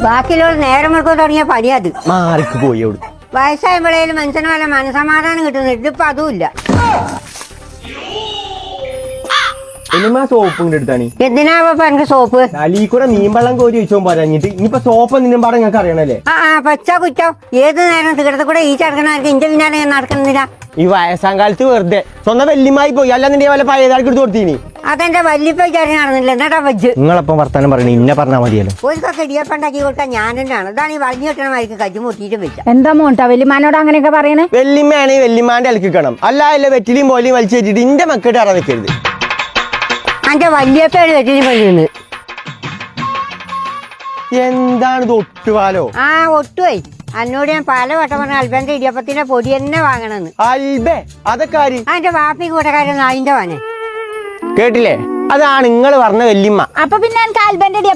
ബാക്കിയുള്ള നേരം വെളുക്കാൻ തുടങ്ങിയ പണിയത് ആർക്ക് പോയി അവിടെ വയസ്സായപ്പോഴേലും മനുഷ്യന് വല്ല മനസമാധാനം കിട്ടുന്നു ഇതിപ്പോ അതുമില്ല. എന്തിനാ എനിക്ക് സോപ്പ് അലീ കൂടെ കോരി വെച്ചോ പറഞ്ഞിട്ട് ഇനിയിപ്പോ സോപ്പ് എന്തിനും പാടെ നിങ്ങൾക്ക് അറിയണല്ലേ? ആ ആ പച്ച കുറ്റോ? ഏത് നേരം കൂടെ ഈ ചടക്കണവർക്ക് ഇന്റെ പിന്നാലെ ഞാൻ ഈ വയസ്സാം കാലത്ത് വെറുതെ സ്വന്തം വെല്ലിമായി പോയി. അല്ലാന്നിന്റെ വല്ല പഴയതാൾക്ക് എടുത്ത് കൊടുത്തീനി. അതെന്റെ വല്യപ്പ വിചാരം നടന്നില്ല. എന്നിട്ടാ വെജ് നിങ്ങളപ്പം വർത്താനം പറയണേ ഇന്നെ പറഞ്ഞാൽ മതിയല്ലോ. ഒരു ഇടിയപ്പം ഉണ്ടാക്കി കൊടുക്കാൻ ഞാൻ തന്നെയാണ്. ഇതാണ് ഈ വളഞ്ഞു കിട്ടണമായിരിക്കും കജ്ജു മുട്ടിയിട്ട് വെച്ച എന്താ മോട്ടാ വലിയമാനോട് അങ്ങനെയൊക്കെ പറയണേ? വെല്ലിമ്മയാണെങ്കിൽ വെല്ലിമാന്റെ അലക്കിക്കണം അല്ല അല്ല വെറ്റിലിയും പോലെയും വലിച്ചു വെച്ചിട്ട് ഇന്റെ മക്കളുടെ അറ വെക്കരുത്. എന്റെ വല്യപ്പയാണ് വെട്ടിന് പണിയുന്നത് എന്താണ് ഇത് ഒട്ടുപാലോ? ആ ഒട്ടുപോയി. അന്നോട് ഞാൻ പല വട്ടം പറഞ്ഞ അൽബന്റെ ഇടിയപ്പത്തിന്റെ പൊടി തന്നെ വാങ്ങണമെന്ന് അൽബേ അതൊക്കെ ആര്? ആ എന്റെ വാപ്പി കൂട്ടക്കാരൻ നായിന്റെ വാനെ കേട്ടില്ലേ? അതാണ് നിങ്ങൾ പറഞ്ഞ വല്യമ്മ. അപ്പൊ പിന്നെ എനിക്ക്